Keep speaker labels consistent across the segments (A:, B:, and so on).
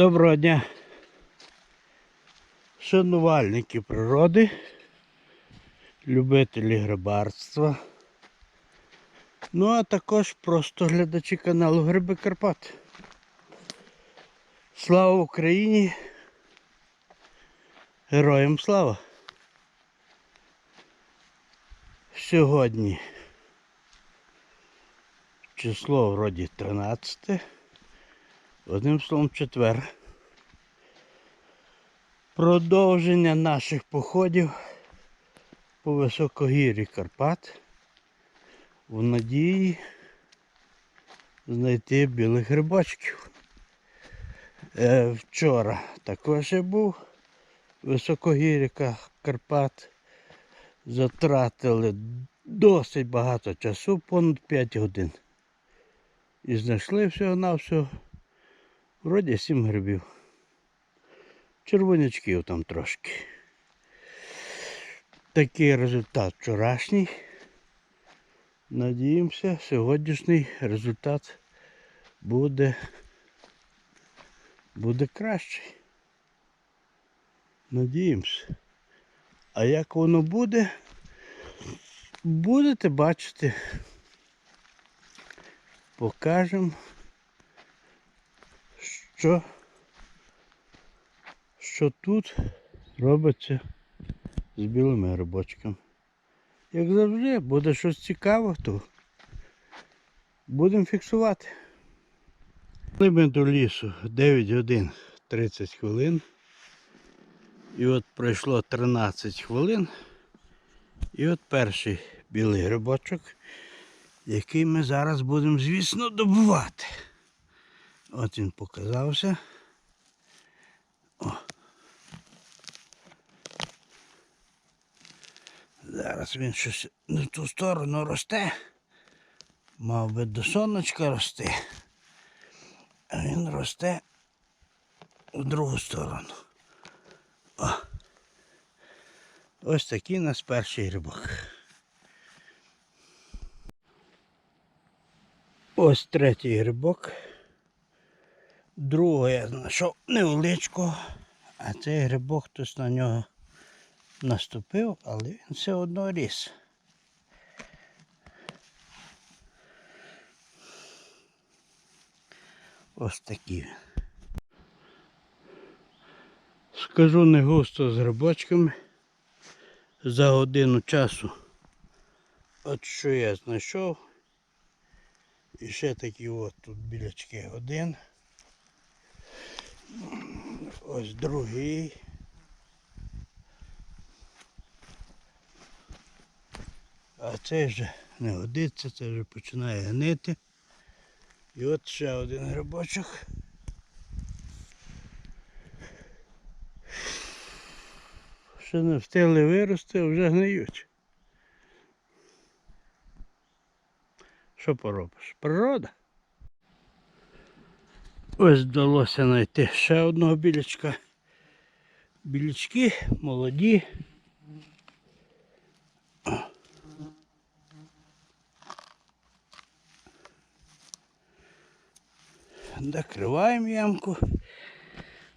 A: Доброго дня, шанувальники природи, любителі грибарства. Ну а також просто глядачі каналу Гриби Карпат. Слава Україні! Героям слава! Сьогодні число вроді 13. Одним словом, четвер. Продовження наших походів по високогір'ї Карпат в надії знайти білих грибочків. Е, вчора також я був в високогір'ї Карпат. Затратили досить багато часу, понад 5 годин. І знайшли всього-навсього Вроді сім грибів. Червонячків там трошки. Такий результат вчорашній. Надіємося, сьогоднішній результат буде, буде кращий. Надіємося. А як воно буде, будете бачити. Покажемо що, що тут робиться з білими грибочками. Як завжди, буде щось цікаве, то будемо фіксувати. Ми до лісу 9 годин 30 хвилин. І от пройшло 13 хвилин. І от перший білий грибочок, який ми зараз будемо, звісно, добувати. От він показався. О. Зараз він щось в ту сторону росте. Мав би до сонечка рости. А він росте в другу сторону. О. Ось такий у нас перший грибок. Ось третій грибок. Другого я знайшов невеличку, а цей грибок хтось на нього наступив, але він все одно ріс. Ось такий. він. Скажу не густо з грибочками. За годину часу. От що я знайшов. І ще такі от тут білячки один. Ось другий. А це вже не годиться, це вже починає гнити. І от ще один грибочок. Ще не встигли вирости, а вже гниють. Що поробиш? Природа. Ось вдалося знайти ще одного білячка. Білячки молоді. Накриваємо ямку.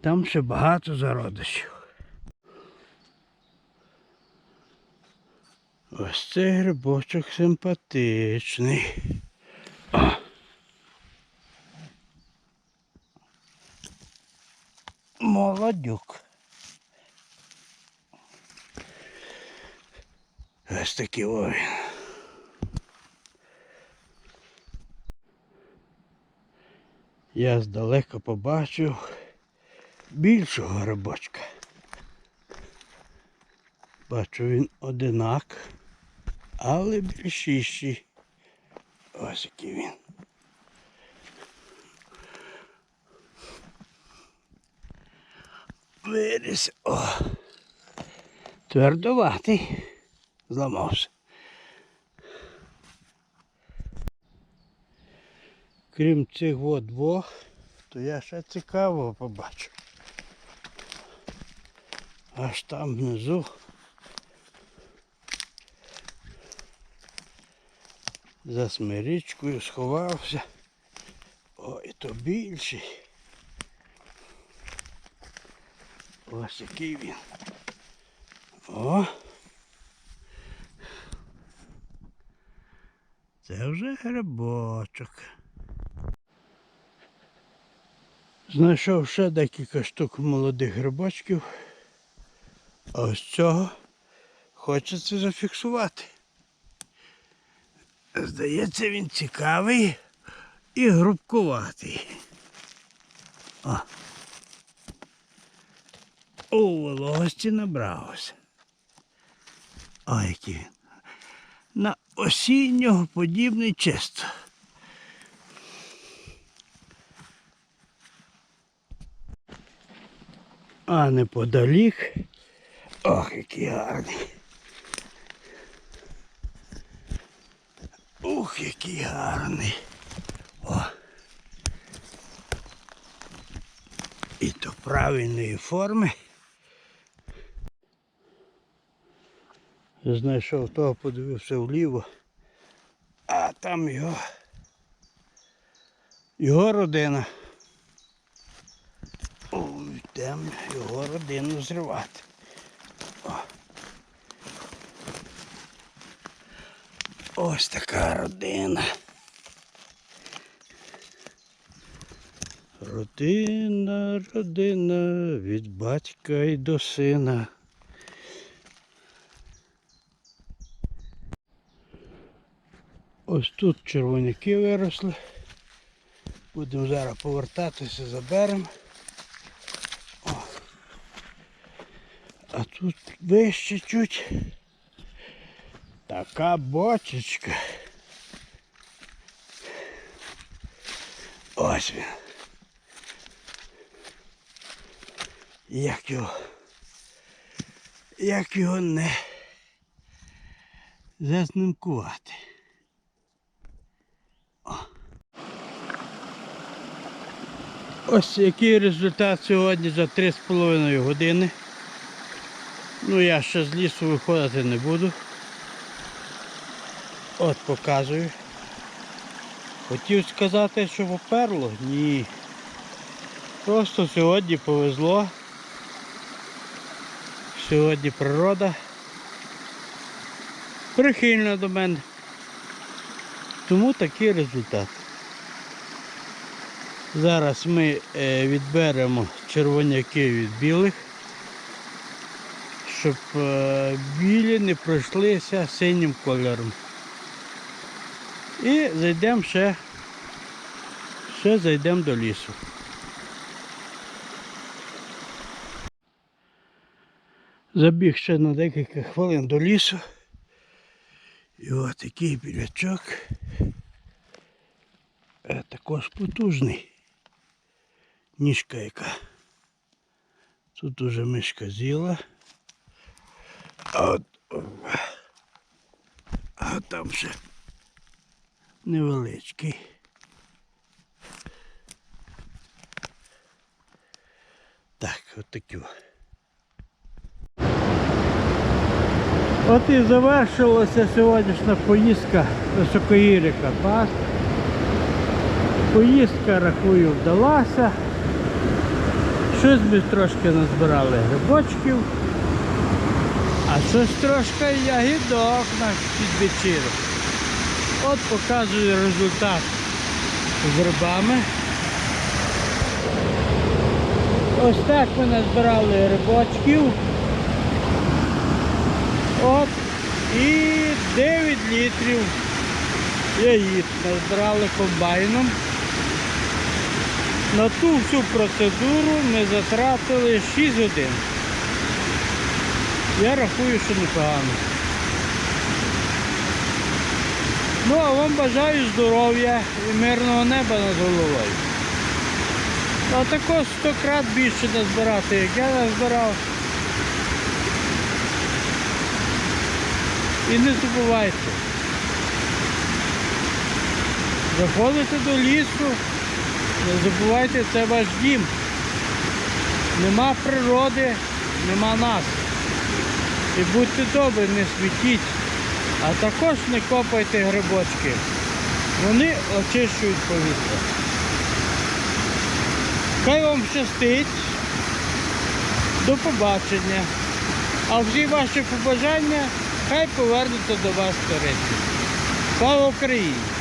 A: Там ще багато зародичів. Ось цей грибочок симпатичний. Молодюк. Ось такий о. Я здалека побачив більшого грибочка. Бачу він одинак, але більшіший. Ось який він. Виріс. О. Твердоватий. Зламався. Крім цих от двох, то я ще цікавого побачу. Аж там внизу. За смирічкою сховався. Ой, то більший. Ось який він. О. Це вже грибочок. Знайшов ще декілька штук молодих грибочків. Ось цього хочеться зафіксувати. Здається, він цікавий і грубкуватий. О. У вологості набрався. О, який він. На осіннього подібний чисто. А неподалік. Ох, який гарний. Ух, який гарний. О. І то правильної форми. Знайшов того, подивився вліво, а там його, його родина. Ой, його родину зривати. О. Ось така родина. Родина, родина від батька й до сина. Ось тут червоняки виросли. Будемо зараз повертатися, заберемо. О. А тут вище чуть. Така бочечка. Ось він. Як його. Як його не заснимкувати. Ось який результат сьогодні за 3,5 години. Ну я ще з лісу виходити не буду. От показую. Хотів сказати, що поперло? Ні. Просто сьогодні повезло. Сьогодні природа прихильна до мене. Тому такий результат. Зараз ми е, відберемо червоняки від білих, щоб е, білі не пройшлися синім кольором. І зайдемо ще, ще зайдемо до лісу. Забіг ще на декілька хвилин до лісу. І ось такий білячок. Е, також потужний. Ніжка яка. Тут уже мишка з'їла. А от, а там ще невеличкий. Так, от такі. От і завершилася сьогоднішня поїздка високогір'я Карпат. Поїздка, рахую, вдалася. Щось ми трошки назбирали грибочків, а щось трошки ягідок на під вечірок. От показую результат з грибами. Ось так ми назбирали грибочків. От і 9 літрів яїд назбирали комбайном. На ту всю процедуру ми затратили 6 годин. Я рахую, що непогано. Ну, а вам бажаю здоров'я і мирного неба над головою. А також 100 крат більше назбирати, як я назбирав. І не забувайте. Заходите до лісу, не забувайте, це ваш дім. Нема природи, нема нас. І будьте добрі, не світіть, а також не копайте грибочки. Вони очищують повітря. Хай вам щастить. До побачення. А всі ваші побажання хай повернуться до вас корисно. Слава Україні!